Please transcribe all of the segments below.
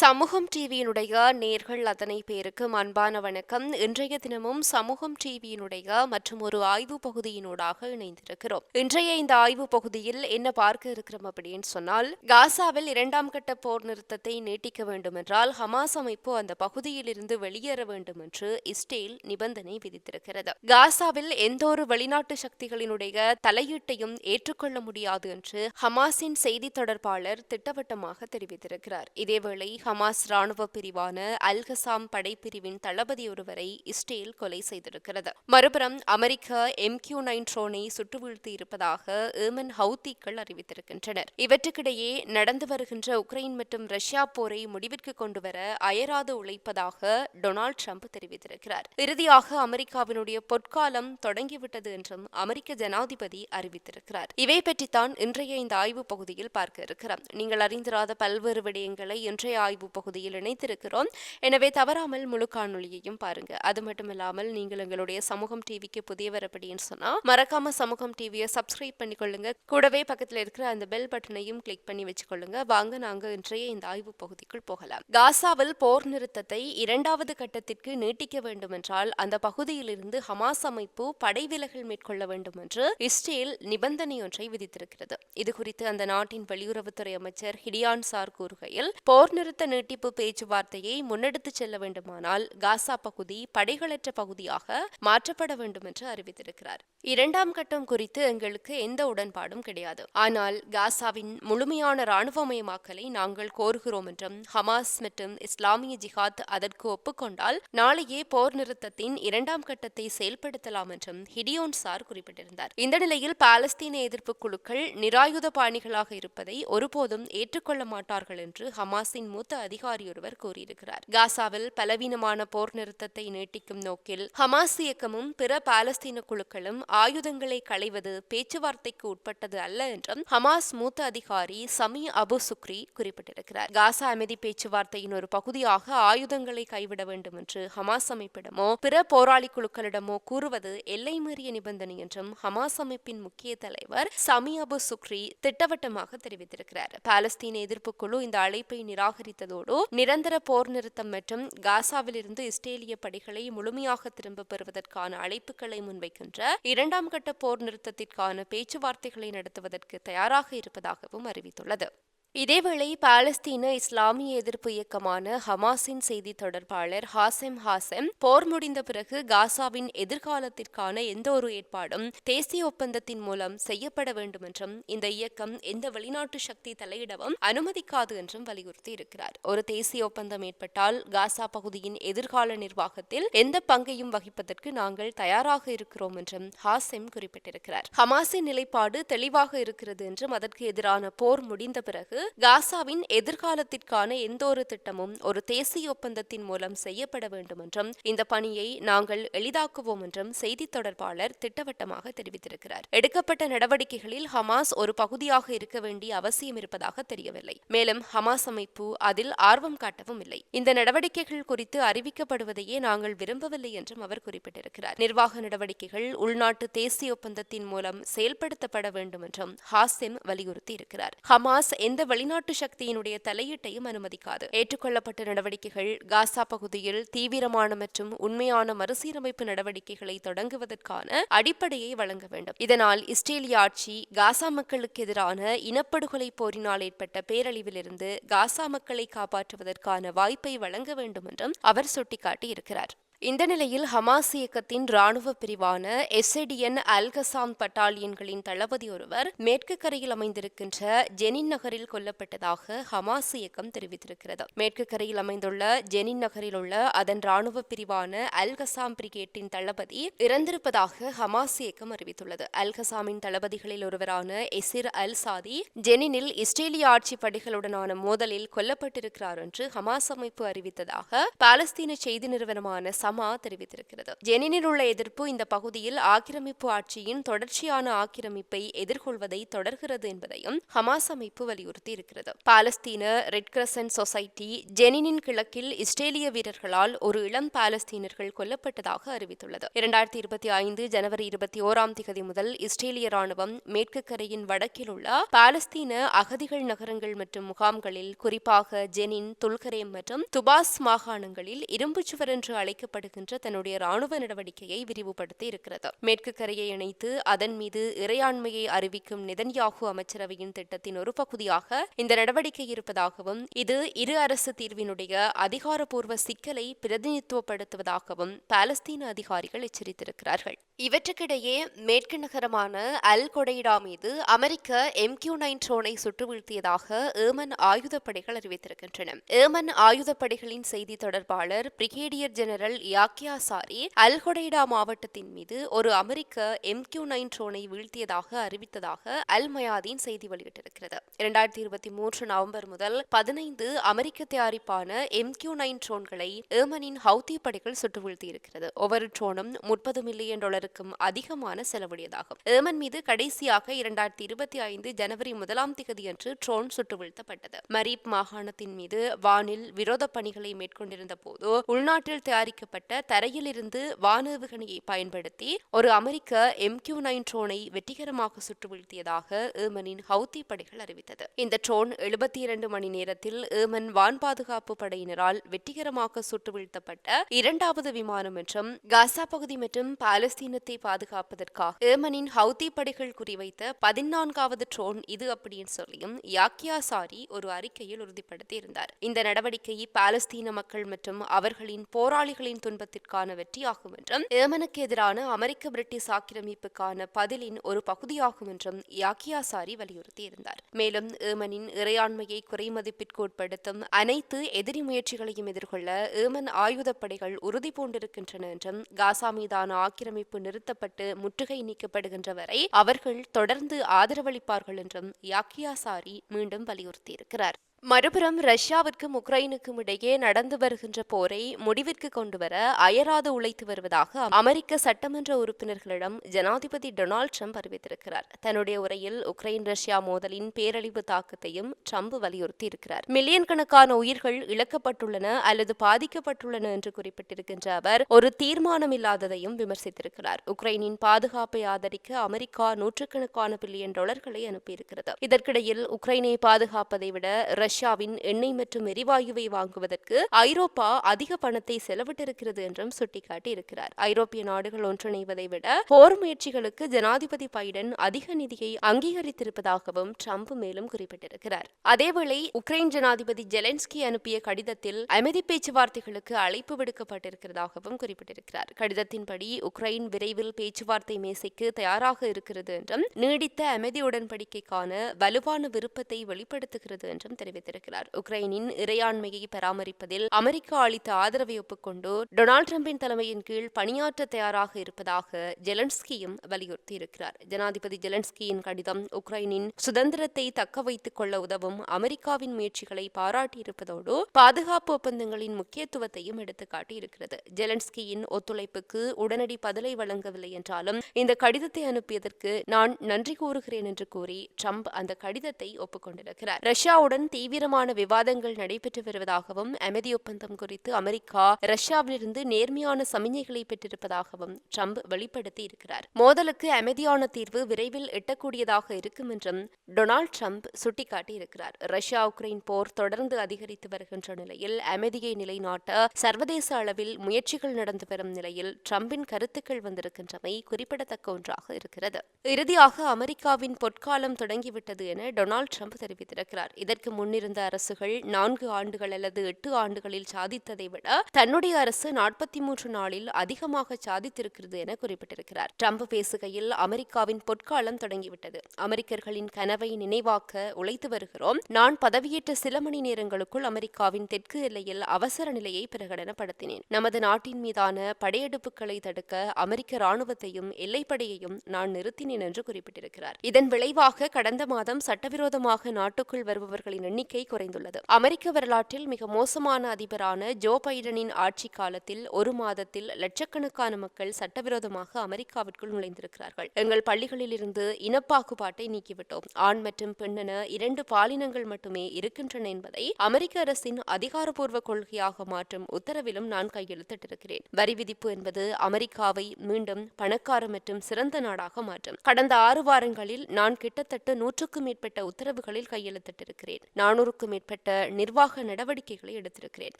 சமூகம் டிவியினுடைய நேர்கள் அத்தனை பேருக்கும் அன்பான வணக்கம். இன்றைய தினமும் சமூகம் டிவியினுடைய மற்றும் ஒரு ஆய்வு பகுதியினூடாக இணைந்திருக்கிறோம். இன்றைய இந்த ஆய்வு பகுதியில் என்ன பார்க்க இருக்கிறோம் அப்படின்னு சொன்னால் காசாவில் இரண்டாம் கட்ட போர் நிறுத்தத்தை நீட்டிக்க வேண்டும் என்றால் ஹமாஸ் அமைப்பு அந்த பகுதியிலிருந்து வெளியேற வேண்டும் என்று இஸ்ரேல் நிபந்தனை விதித்திருக்கிறது. காசாவில் எந்த ஒரு வெளிநாட்டு சக்திகளினுடைய தலையீட்டையும் ஏற்றுக்கொள்ள முடியாது என்று ஹமாஸின் செய்தி தொடர்பாளர் திட்டவட்டமாக தெரிவித்திருக்கிறார். இதேவேளை ஹமாஸ் ராணுவ பிரிவான அல்கசாம் படைப்பிரிவின் தளபதி ஒருவரை இஸ்ரேல் கொலை செய்திருக்கிறது. மறுபுறம் அமெரிக்க எம் கியூ நைன் ட்ரோனை சுட்டு வீழ்த்தி இருப்பதாக ஏமன் ஹவுத்திக்கள் அறிவித்திருக்கின்றனர். இவற்றுக்கிடையே நடந்து வருகின்ற உக்ரைன் மற்றும் ரஷ்யா போரை முடிவிற்கு கொண்டுவர அயராது உழைப்பதாக டொனால்ட் ட்ரம்ப் தெரிவித்திருக்கிறார். இறுதியாக அமெரிக்காவினுடைய பொற்காலம் தொடங்கிவிட்டது என்றும் அமெரிக்க ஜனாதிபதி அறிவித்திருக்கிறார். இவை பற்றித்தான் இன்றைய இந்த ஆய்வு பகுதியில் பார்க்க இருக்கிறோம். நீங்கள் அறிந்திராத பல்வேறு விடயங்களை இன்றைய ஆய்வு பகுதியில் இணைத்திருக்கிறோம் எனவே தவறாமல் முழு காணொலியையும் பாருங்க. அது மட்டும் இல்லாமல் நீங்கள் எங்களுடைய சமூகம் டிவிக்கு புதியவர் அப்படின்னு சொன்னா மறக்காம சமூகம் டிவியை சப்ஸ்கிரைப் பண்ணிக்கொள்ளுங்க. கூடவே பக்கத்தில் இருக்கிற அந்த பெல் பட்டனையும் கிளிக் பண்ணி வச்சுக்கொள்ளுங்க. வாங்க நாங்க இன்றைய இந்த ஆய்வு பகுதிக்குள் போகலாம். காசாவில் போர் நிறுத்தத்தை இரண்டாவது கட்டத்திற்கு நீட்டிக்க வேண்டும் என்றால் அந்த பகுதியிலிருந்து ஹமாஸ் அமைப்பு படைவிலகல் மேற்கொள்ள வேண்டும் என்று இஸ்ரேல் நிபந்தனை ஒன்றை விதித்திருக்கிறது. இது குறித்து அந்த நாட்டின் வெளியுறவுத்துறை அமைச்சர் ஹிடியான் சார் கூறுகையில் போர் நிறுத்த நீட்டிப்பு பேச்சுவார்த்தையை முன்னெடுத்துச் செல்ல வேண்டுமானால் காசா பகுதி படைகளற்ற பகுதியாக மாற்றப்பட வேண்டும் என்று அறிவித்திருக்கிறார். இரண்டாம் கட்டம் குறித்து எங்களுக்கு எந்த உடன்பாடும் கிடையாது. ஆனால் காசாவின் முழுமையான இராணுவமயமாக்கலை நாங்கள் கோருகிறோம் என்றும் ஹமாஸ் மற்றும் இஸ்லாமிய ஜிஹாத் அதற்கு ஒப்புக்கொண்டால் நாளையே போர் நிறுத்தத்தின் இரண்டாம் கட்டத்தை செயல்படுத்தலாம் என்றும் ஹிடியோன் சார் குறிப்பிட்டிருந்தார். இந்த நிலையில் பாலஸ்தீன எதிர்ப்பு குழுக்கள் நிராயுத பாணிகளாக இருப்பதை ஒருபோதும் ஏற்றுக்கொள்ள மாட்டார்கள் என்று ஹமாஸின் மூத்த அதிகாரி ஒருவர் கூறியிருக்கிறார். காசாவில் பலவீனமான போர் நிறுத்தத்தை நீட்டிக்கும் நோக்கில் ஹமாஸ் இயக்கமும் பிற பாலஸ்தீன குழுக்களும் ஆயுதங்களை களைவது பேச்சுவார்த்தைக்கு உட்பட்டது அல்ல என்றும் ஹமாஸ் மூத்த அதிகாரி சமி அபு சுக்ரி குறிப்பிட்டிருக்கிறார். காசா அமைதி பேச்சுவார்த்தையின் ஒரு பகுதியாக ஆயுதங்களை கைவிட வேண்டும் என்று ஹமாஸ் அமைப்பிடமோ பிற போராளி குழுக்களிடமோ கூறுவது எல்லை மீறிய நிபந்தனை என்றும் ஹமாஸ் அமைப்பின் முக்கிய தலைவர் சமி அபு சுக்ரி திட்டவட்டமாக தெரிவித்திருக்கிறார். பாலஸ்தீன எதிர்ப்பு குழு இந்த அழைப்பை நிராகரித்து நிராகரித்ததோடு நிரந்தர போர் நிறுத்தம் மற்றும் காசாவிலிருந்து இஸ்ரேலிய படைகளை முழுமையாக திரும்ப பெறுவதற்கான அழைப்புகளை முன்வைக்கின்ற இரண்டாம் கட்ட போர் நிறுத்தத்திற்கான பேச்சுவார்த்தைகளை நடத்துவதற்கு தயாராக இருப்பதாகவும் அறிவித்துள்ளது. இதேவேளை பாலஸ்தீன இஸ்லாமிய எதிர்ப்பு இயக்கமான ஹமாஸின் செய்தி தொடர்பாளர் ஹாசெம் ஹாசெம் போர் முடிந்த பிறகு காசாவின் எதிர்காலத்திற்கான எந்த ஒரு ஏற்பாடும் தேசிய ஒப்பந்தத்தின் மூலம் செய்யப்பட வேண்டும் என்றும் இந்த இயக்கம் எந்த வெளிநாட்டு சக்தி தலையிடவும் அனுமதிக்காது என்றும் வலியுறுத்தி இருக்கிறார் ஒரு தேசிய ஒப்பந்தம் ஏற்பட்டால் காசா பகுதியின் எதிர்கால நிர்வாகத்தில் எந்த பங்கையும் வகிப்பதற்கு நாங்கள் தயாராக இருக்கிறோம் என்றும் ஹாசெம் குறிப்பிட்டிருக்கிறார். ஹமாஸின் நிலைப்பாடு தெளிவாக இருக்கிறது என்றும் அதற்கு எதிரான போர் முடிந்த பிறகு காசாவின் எதிர்காலத்திற்கான எந்த ஒரு திட்டமும் ஒரு தேசிய ஒப்பந்தத்தின் மூலம் செய்யப்பட வேண்டும் என்றும் இந்த பணியை நாங்கள் எளிதாக்குவோம் என்றும் செய்தி தொடர்பாளர் திட்டவட்டமாக தெரிவித்திருக்கிறார். எடுக்கப்பட்ட நடவடிக்கைகளில் ஹமாஸ் ஒரு பகுதியாக இருக்க வேண்டிய அவசியம் இருப்பதாக தெரியவில்லை. மேலும் ஹமாஸ் அமைப்பு அதில் ஆர்வம் காட்டவும் இல்லை. இந்த நடவடிக்கைகள் குறித்து அறிவிக்கப்படுவதையே நாங்கள் விரும்பவில்லை என்றும் அவர் குறிப்பிட்டிருக்கிறார். நிர்வாக நடவடிக்கைகள் உள்நாட்டு தேசிய ஒப்பந்தத்தின் மூலம் செயல்படுத்தப்பட வேண்டும் என்றும் ஹாசிம் வலியுறுத்தி இருக்கிறார் ஹமாஸ் எந்த வெளிநாட்டு சக்தியினுடைய தலையீட்டையும் அனுமதிக்காது. ஏற்றுக்கொள்ளப்பட்ட நடவடிக்கைகள் காசா பகுதியில் தீவிரமான மற்றும் உண்மையான மறுசீரமைப்பு நடவடிக்கைகளை தொடங்குவதற்கான அடிப்படையை வழங்க வேண்டும். இதனால் இஸ்ரேலிய ஆட்சி காசா மக்களுக்கு எதிரான இனப்படுகொலை போரினால் ஏற்பட்ட பேரழிவிலிருந்து காசா மக்களை காப்பாற்றுவதற்கான வாய்ப்பை வழங்க வேண்டும் என்றும் அவர் சுட்டிக்காட்டியிருக்கிறார். இந்த நிலையில் ஹமாஸ் இயக்கத்தின் ராணுவ பிரிவான எஸ்எடிஎன் அல்கசாம் பட்டாலியன்களின் தளபதி ஒருவர் மேற்கு கரையில் அமைந்திருக்கின்ற ஜெனின் நகரில் கொல்லப்பட்டதாக ஹமாஸ் இயக்கம் தெரிவித்திருக்கிறது. மேற்கு கரையில் அமைந்துள்ள ஜெனின் நகரில் உள்ள அதன் ராணுவ பிரிவான அல்கசாம் பிரிகேட்டின் தளபதி இறந்திருப்பதாக ஹமாஸ் இயக்கம் அறிவித்துள்ளது. அல்கசாமின் தளபதிகளில் ஒருவரான எசிர் அல் சாதி ஜெனினில் இஸ்ரேலிய ஆட்சி படைகளுடனான மோதலில் கொல்லப்பட்டிருக்கிறார் என்று ஹமாஸ் அமைப்பு அறிவித்ததாக பாலஸ்தீன செய்தி நிறுவனமான சமா தெரிவித்திருக்கிறது. ஜெனினில் உள்ள எதிர்ப்பு இந்த பகுதியில் ஆக்கிரமிப்பு ஆட்சியின் தொடர்ச்சியான ஆக்கிரமிப்பை எதிர்கொள்வதை தொடர்கிறது என்பதையும் ஹமாஸ் அமைப்பு வலியுறுத்தி இருக்கிறது பாலஸ்தீன ரெட் கிரசன்ட் சொசைட்டி ஜெனினின் கிழக்கில் இஸ்ரேலிய வீரர்களால் ஒரு இளம் பாலஸ்தீனர்கள் கொல்லப்பட்டதாக அறிவித்துள்ளது. இரண்டாயிரத்தி இருபத்தி ஐந்து ஜனவரி இருபத்தி ஓராம் திகதி முதல் இஸ்ரேலிய ராணுவம் மேற்கு கரையின் வடக்கில் உள்ள பாலஸ்தீன அகதிகள் நகரங்கள் மற்றும் முகாம்களில் குறிப்பாக ஜெனின் துல்கரேம் மற்றும் துபாஸ் மாகாணங்களில் இரும்புச்சுவர் சுவர் என்று அழைக்கப்படுகின்ற தன்னுடைய ராணுவ நடவடிக்கையை விரிவுபடுத்தி இருக்கிறது. மேற்கு கரையை இணைத்து அதன் மீது இறையாண்மையை அறிவிக்கும் நிதன்யாகு அமைச்சரவையின் திட்டத்தின் ஒரு பகுதியாக இந்த நடவடிக்கை இருப்பதாகவும் இது இரு அரசு தீர்வினுடைய அதிகாரப்பூர்வ சிக்கலை பிரதிநிதித்துவப்படுத்துவதாகவும் பாலஸ்தீன அதிகாரிகள் எச்சரித்திருக்கிறார்கள். இவற்றுக்கிடையே மேற்கு நகரமான அல் கொடைடா மீது அமெரிக்க எம்கியூ நைன் ட்ரோனை சுட்டு வீழ்த்தியதாக ஏமன் ஆயுதப்படைகள் அறிவித்திருக்கின்றன. ஏமன் ஆயுதப்படைகளின் செய்தி தொடர்பாளர் பிரிகேடியர் ஜெனரல் யாக்கியாசாரி அல்ஹொடைடா அல் மாவட்டத்தின் மீது ஒரு அமெரிக்க எம்கியூ நைன் ட்ரோனை வீழ்த்தியதாக அறிவித்ததாக அல் மயாதீன் செய்தி வெளியிட்டிருக்கிறது. இரண்டாயிரத்தி இருபத்தி மூன்று நவம்பர் முதல் பதினைந்து அமெரிக்க தயாரிப்பான எம் கியூ நைன் ட்ரோன்களை ஏமனின் ஹவுதி படைகள் சுட்டு வீழ்த்தியிருக்கிறது. ஒவ்வொரு ட்ரோனும் முப்பது மில்லியன் டாலருக்கும் அதிகமான செலவுடையதாகும். ஏமன் மீது கடைசியாக இரண்டாயிரத்தி இருபத்தி ஐந்து ஜனவரி முதலாம் திகதியன்று ட்ரோன் சுட்டு வீழ்த்தப்பட்டது. மரீப் மாகாணத்தின் மீது வானில் விரோத பணிகளை மேற்கொண்டிருந்த போது உள்நாட்டில் தயாரிக்கப்பட்ட செய்யப்பட்ட தரையிலிருந்து வானேவுகணையை பயன்படுத்தி ஒரு அமெரிக்க எம்கியூ நைன் ட்ரோனை வெற்றிகரமாக சுட்டு வீழ்த்தியதாக ஏமனின் ஹவுத்தி படைகள் அறிவித்தது. இந்த ட்ரோன் எழுபத்தி இரண்டு மணி நேரத்தில் ஏமன் வான் பாதுகாப்பு படையினரால் வெற்றிகரமாக சுட்டு வீழ்த்தப்பட்ட இரண்டாவது விமானம் என்றும் காசா பகுதி மற்றும் பாலஸ்தீனத்தை பாதுகாப்பதற்காக ஏமனின் ஹவுதி படைகள் குறிவைத்த பதினான்காவது ட்ரோன் இது அப்படின்னு சொல்லியும் யாக்கியா சாரி ஒரு அறிக்கையில் உறுதிப்படுத்தி இருந்தார் இந்த நடவடிக்கை பாலஸ்தீன மக்கள் மற்றும் அவர்களின் போராளிகளின் துன்பத்திற்கான வெற்றியாகும் என்றும் ஏமனுக்கு எதிரான அமெரிக்க பிரிட்டிஷ் ஆக்கிரமிப்புக்கான பதிலின் ஒரு பகுதியாகும் என்றும் யாக்கியா சாரி வலியுறுத்தி இருந்தார் மேலும் ஏமனின் இறையாண்மையை குறைமதிப்பிற்கு உட்படுத்தும் அனைத்து எதிரி முயற்சிகளையும் எதிர்கொள்ள ஏமன் ஆயுதப்படைகள் உறுதி பூண்டிருக்கின்றன என்றும் காசா மீதான ஆக்கிரமிப்பு நிறுத்தப்பட்டு முற்றுகை நீக்கப்படுகின்ற வரை அவர்கள் தொடர்ந்து ஆதரவளிப்பார்கள் என்றும் யாக்கியாசாரி மீண்டும் வலியுறுத்தியிருக்கிறார். மறுபுறம் ரஷ்யாவிற்கும் உக்ரைனுக்கும் இடையே நடந்து வருகின்ற போரை முடிவிற்கு கொண்டுவர அயராது உழைத்து வருவதாக அமெரிக்க சட்டமன்ற உறுப்பினர்களிடம் ஜனாதிபதி டொனால்டு ட்ரம்ப் அறிவித்திருக்கிறார். தன்னுடைய உரையில் உக்ரைன் ரஷ்யா மோதலின் பேரழிவு தாக்கத்தையும் ட்ரம்ப் வலியுறுத்தி இருக்கிறார் மில்லியன் கணக்கான உயிர்கள் இழக்கப்பட்டுள்ளன அல்லது பாதிக்கப்பட்டுள்ளன என்று குறிப்பிட்டிருக்கின்ற அவர் ஒரு தீர்மானம் இல்லாததையும் விமர்சித்திருக்கிறார். உக்ரைனின் பாதுகாப்பை ஆதரிக்க அமெரிக்கா நூற்றுக்கணக்கான பில்லியன் டாலர்களை அனுப்பியிருக்கிறது. இதற்கிடையில் உக்ரைனை பாதுகாப்பதை விட ரஷ்யாவின் எண்ணெய் மற்றும் எரிவாயுவை வாங்குவதற்கு ஐரோப்பா அதிக பணத்தை செலவிட்டிருக்கிறது என்றும் சுட்டிக்காட்டி இருக்கிறார் ஐரோப்பிய நாடுகள் ஒன்றிணைவதை விட போர் முயற்சிகளுக்கு ஜனாதிபதி பைடன் அதிக நிதியை அங்கீகரித்திருப்பதாகவும் ட்ரம்ப் மேலும் குறிப்பிட்டிருக்கிறார். அதேவேளை உக்ரைன் ஜனாதிபதி ஜெலன்ஸ்கி அனுப்பிய கடிதத்தில் அமைதி பேச்சுவார்த்தைகளுக்கு அழைப்பு விடுக்கப்பட்டிருக்கிறதாகவும் குறிப்பிட்டிருக்கிறார். கடிதத்தின்படி உக்ரைன் விரைவில் பேச்சுவார்த்தை மேசைக்கு தயாராக இருக்கிறது என்றும் நீடித்த அமைதி உடன்படிக்கைக்கான வலுவான விருப்பத்தை வெளிப்படுத்துகிறது என்றும் தெரிவித்திருக்கிறார். உக்ரைனின் இறையாண்மையை பராமரிப்பதில் அமெரிக்கா அளித்த ஆதரவை ஒப்புக்கொண்டு டொனால்டு டிரம்பின் தலைமையின் கீழ் பணியாற்ற தயாராக இருப்பதாக ஜெலன்ஸ்கியும் வலியுறுத்தியிருக்கிறார். ஜனாதிபதி ஜெலன்ஸ்கியின் கடிதம் உக்ரைனின் சுதந்திரத்தை தக்க வைத்துக் கொள்ள உதவும் அமெரிக்காவின் முயற்சிகளை பாராட்டியிருப்பதோடு பாதுகாப்பு ஒப்பந்தங்களின் முக்கியத்துவத்தையும் எடுத்துக்காட்டியிருக்கிறது. ஜெலன்ஸ்கியின் ஒத்துழைப்புக்கு உடனடி பதிலை வழங்கவில்லை என்றாலும் இந்த கடிதத்தை அனுப்பியதற்கு நான் நன்றி கூறுகிறேன் என்று கூறி ட்ரம்ப் அந்த கடிதத்தை ஒப்புக்கொண்டிருக்கிறார். ரஷ்யாவுடன் தீவிரமான விவாதங்கள் நடைபெற்று வருவதாகவும் அமைதி ஒப்பந்தம் குறித்து அமெரிக்கா ரஷ்யாவிலிருந்து நேர்மையான சமிஞ்சைகளை பெற்றிருப்பதாகவும் ட்ரம்ப் வெளிப்படுத்தி இருக்கிறார். மோதலுக்கு அமைதியான தீர்வு விரைவில் எட்டக்கூடியதாக இருக்கும் என்றும் டொனால்டு ட்ரம்ப் சுட்டிக்காட்டி இருக்கிறார். ரஷ்யா உக்ரைன் போர் தொடர்ந்து அதிகரித்து வருகின்ற நிலையில் அமைதியை நிலைநாட்ட சர்வதேச அளவில் முயற்சிகள் நடந்து வரும் நிலையில் ட்ரம்பின் கருத்துக்கள் வந்திருக்கின்றமை குறிப்பிடத்தக்க ஒன்றாக இருக்கிறது. இறுதியாக அமெரிக்காவின் பொற்காலம் தொடங்கிவிட்டது என டொனால்டு ட்ரம்ப் தெரிவித்திருக்கிறார். இதற்கு முன்னிருந்த அரசுகள் நான்கு ஆண்டுகள் அல்லது எட்டு ஆண்டுகளில் சாதித்ததை விட தன்னுடைய அரசு நாற்பத்தி மூன்று நாளில் அதிகமாக சாதித்திருக்கிறது என குறிப்பிட்டிருக்கிறார். ட்ரம்ப் பேசுகையில் அமெரிக்காவின் பொற்காலம் தொடங்கிவிட்டது. அமெரிக்கர்களின் கனவை நினைவாக்க உழைத்து வருகிறோம். நான் பதவியேற்ற சில மணி நேரங்களுக்குள் அமெரிக்காவின் தெற்கு எல்லையில் அவசர நிலையை பிரகடனப்படுத்தினேன். நமது நாட்டின் மீதான படையெடுப்புகளை தடுக்க அமெரிக்க ராணுவத்தையும் எல்லைப்படையையும் நான் நிறுத்தினேன் என்று குறிப்பிட்டிருக்கிறார். இதன் விளைவாக கடந்த மாதம் சட்டவிரோதமாக நாட்டுக்குள் வருபவர்களின் எண்ணிக்கை எண்ணிக்கை குறைந்துள்ளது. அமெரிக்க வரலாற்றில் மிக மோசமான அதிபரான ஜோ பைடனின் ஆட்சி காலத்தில் ஒரு மாதத்தில் லட்சக்கணக்கான மக்கள் சட்டவிரோதமாக அமெரிக்காவிற்குள் நுழைந்திருக்கிறார்கள். எங்கள் பள்ளிகளில் இருந்து இனப்பாகுபாட்டை நீக்கிவிட்டோம். ஆண் மற்றும் பெண்ணென இரண்டு பாலினங்கள் மட்டுமே இருக்கின்றன என்பதை அமெரிக்க அரசின் அதிகாரப்பூர்வ கொள்கையாக மாற்றும் உத்தரவிலும் நான் கையெழுத்திட்டிருக்கிறேன். வரி விதிப்பு என்பது அமெரிக்காவை மீண்டும் பணக்கார மற்றும் சிறந்த நாடாக மாற்றும். கடந்த ஆறு வாரங்களில் நான் கிட்டத்தட்ட நூற்றுக்கும் மேற்பட்ட உத்தரவுகளில் கையெழுத்திட்டிருக்கிறேன். நான் நானூறுக்கும் மேற்பட்ட நிர்வாக நடவடிக்கைகளை எடுத்திருக்கிறேன்.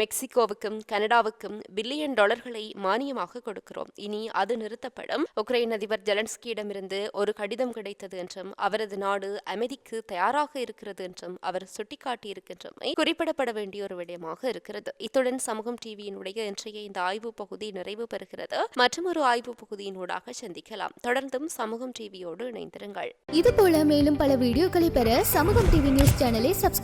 மெக்சிகோவுக்கும் கனடாவுக்கும் பில்லியன் டாலர்களை மானியமாக கொடுக்கிறோம். இனி அது நிறுத்தப்படும். உக்ரைன் அதிபர் ஜெலன்ஸ்கியிடமிருந்து ஒரு கடிதம் கிடைத்தது என்றும் அவரது நாடு அமைதிக்கு தயாராக இருக்கிறது என்றும் அவர் சுட்டிக்காட்டியிருக்கின்றமை குறிப்பிடப்பட வேண்டிய ஒரு விடயமாக இருக்கிறது. இத்துடன் சமூகம் டிவியினுடைய இன்றைய இந்த ஆய்வு பகுதி நிறைவு பெறுகிறது. மற்றும் ஒரு ஆய்வு பகுதியினூடாக சந்திக்கலாம். தொடர்ந்தும் சமூகம் டிவியோடு இணைந்திருங்கள். இது போல மேலும் பல வீடியோக்களை பெற சமூகம் டிவி நியூஸ் சேனலை சப்ஸ்கிரைப்